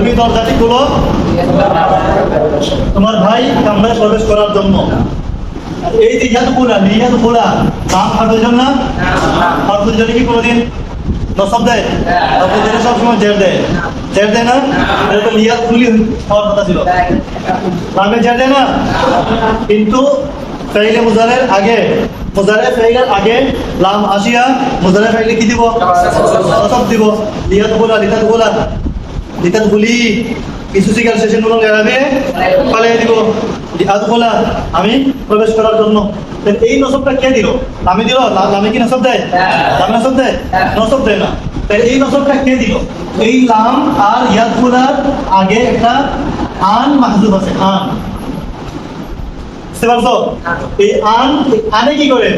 তুমি দরজাটি খুলো। তোমার ভাই কামরায় প্রবেশ করার জন্য। এই যে ইয়াদ খোলা নিয়াদ খোলা। নাম ফাটুজন না? ফাটুজন কি কোনোদিন? নসব দেয়? ফাটুজন সবসময় জের দেয়। দেয় না? খুলি হওয়ার কথা ছিল। দেয় না? কিন্তু মুজারের আগে মুজারে আগে লাম আসিয়া মুজারে ফাইলে কি দিব? নসব দিব। লিয়াদ খোলা লিতাদ খোলা। লিতাদ খুলি কিছু শিকার শেষে নুন গেরাবে পালিয়ে দিব। হাত খোলা আমি প্রবেশ করার জন্য। এই নসবটা কে দিল? আমি দিল? আমি কি নসব দেয় আমি নসব দেয় নসব দেয় না। তাহলে এই নসবটা কে দিল? এই লাম আর ইয়াদ খোলার আগে একটা আন মাহজুব আছে, আন। বুঝতে পারছ? এই আন আনে কি করে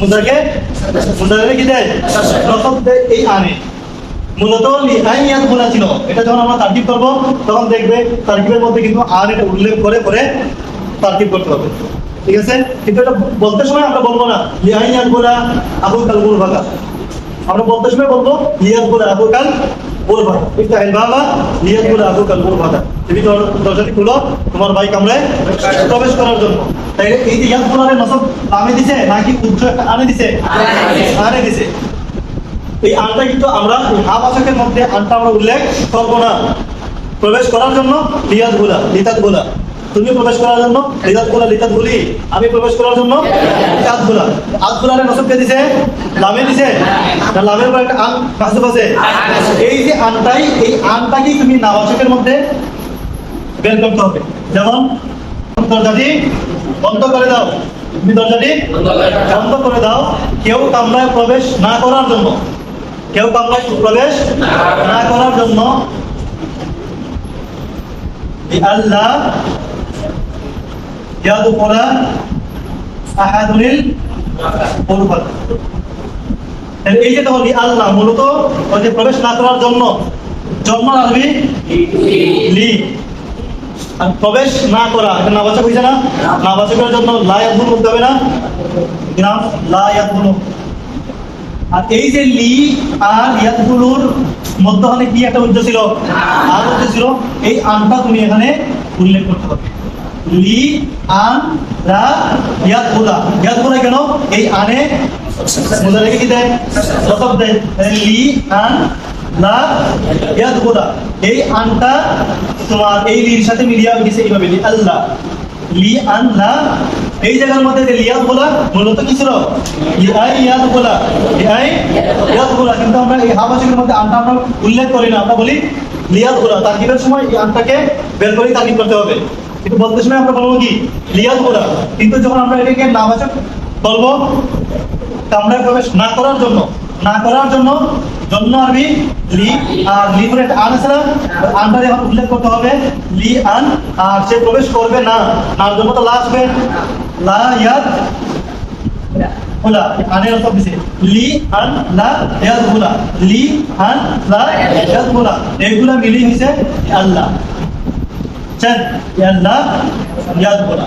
মুদাকে মুদাকে কি দেয়? নসব দেয় এই আনে। মূলত লিহাই ইয়াদ বলা ছিল। এটা যখন আমরা তার্কিব করব তখন দেখবে তার্কিবের মধ্যে কিন্তু আর এটা উল্লেখ করে করে তার্কিব করতে হবে। ঠিক আছে? কিন্তু এটা বলতে সময় আমরা বলব না লিহাই ইয়াদ বলা আবুল কাল বুল ভাগা আমরা বলতে সময় বলব লিয়াদ বলা আবুল কাল বুল ভাগা এটা হেল বাবা লিয়াদ বলা আবুল কাল বুল ভাগা তুমি দরজাটি খুলো তোমার ভাই কামড়ে প্রবেশ করার জন্য। তাই এই যে ইয়াদ বলার নসব আমি দিছে নাকি উচ্চ আনে দিছে। আনে দিছে। এই আনটা কিন্তু আমরা হা ভাষাকের মধ্যে আনটা আমরা উল্লেখ করব না। প্রবেশ করার জন্য লিয়াদগুলা লিতাতগুলা তুমি প্রবেশ করার জন্য লিতাতগুলা লিতাত গুলি আমি প্রবেশ করার জন্য আতগুলা আত নসব কে দিছে? লামে দিছে? না, লামের পর একটা আন মাহসুব আছে এই যে আনটাই, এই আনটাকেই তুমি নাবাচকের মধ্যে বের করতে হবে। যেমন, দরজাটি বন্ধ করে দাও। তুমি দরজাটি বন্ধ করে দাও। কেউ কামরায় প্রবেশ না করার জন্য। কেউ কামরায় প্রবেশ না করার জন্য আল্লাহ ইয়াদু করা আহাদুল পূর্বাত এই যে তখন আল্লাহ মূলত ওই প্রবেশ না করার জন্য জন্ম আরবি লি? আর প্রবেশ না করা, এটা নাবাচক হয়েছে না? নাবাচকের জন্য লায়াতুল বলতে হবে না? গ্রাম লায়াতুল আর এই যে লি আর মধ্যখানে কি একটা উদ্দেশ্য ছিল? আর উদ্দেশ্য ছিল? এই আনটা তুমি এখানে উল্লেখ করতে হবে লি, আন, রা কেন? এই আনে কি দেয়? দেয়। লি, আন লা এই আনটা তোমার এই লির সাথে মিলিয়ে গেছে এইভাবে। লি আল্লাহ। লি আন লা এই জায়গার মধ্যে যে লিয়াদ বলা মূলত কি ছিল? লিআই ইয়াদ বলা লিআই ইয়াদ বলা কিন্তু আমরা এই হাবাসিকের মধ্যে আনটা আমরা উল্লেখ করি না, আমরা বলি লিয়াদ বলা তারকিবের সময় এই আনটাকে বের করে তারকিব করতে হবে। কিন্তু বলতে সময় আমরা বলব কি? লিয়াদ বলা কিন্তু যখন আমরা এটাকে নাবাচক বলব, কামরায় প্রবেশ না করার জন্য না করার জন্য জন্য আরবি লি আর লি একটা আন আছে না ওই আনটা যখন উল্লেখ করতে হবে। লি আন, আর সে প্রবেশ করবে না। নার জন্য তো লা আসবে লা ইয়াদ হুলা আনের অর্থ লি আন লা ইয়াদ হুলা লি আন লা ইয়াদ হুলা মিলি হইছে আল্লাহ। আল্লাহ ইয়াদ হুলা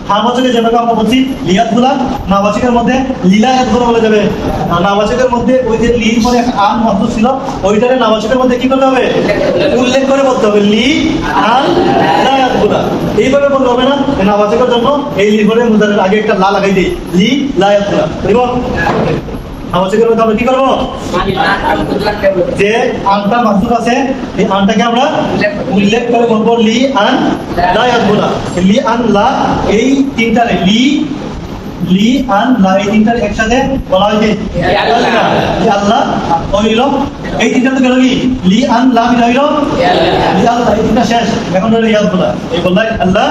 হাবাচকে যেভাবে আমরা বলছি লিয়াদগুলা নাবাচকের মধ্যে লীলা বলা যাবে। নাবাচকের মধ্যে ওই যে লির পরে আন ছিল ওইটারে নাবাচকের মধ্যে কি করতে হবে? উল্লেখ করে বলতে হবে লি আন লায়াতগুলা এইভাবে বলতে হবে না নাবাচকের জন্য এই লি পরে মুজারের আগে একটা লা লাগাই দিই, লি লায়াতগুলা বুঝব নাবাচকের মধ্যে আমরা কি করব? যে আনটা মাহসুব আছে এই আনটাকে আমরা উল্লেখ করে বলব লি আন লা আন লা এই তিনটারে লি লি আন লা এই তিনটার একসাথে বলা হয়েছে। আল্লাহ আল্লাহ হইল। এই তিনটা তো গেল কি? লি আন লা মিলা হইল। লি আল্লাহ। এই তিনটা শেষ। এখন হলো ইয়াদ বলা এই বললাই আল্লাহ।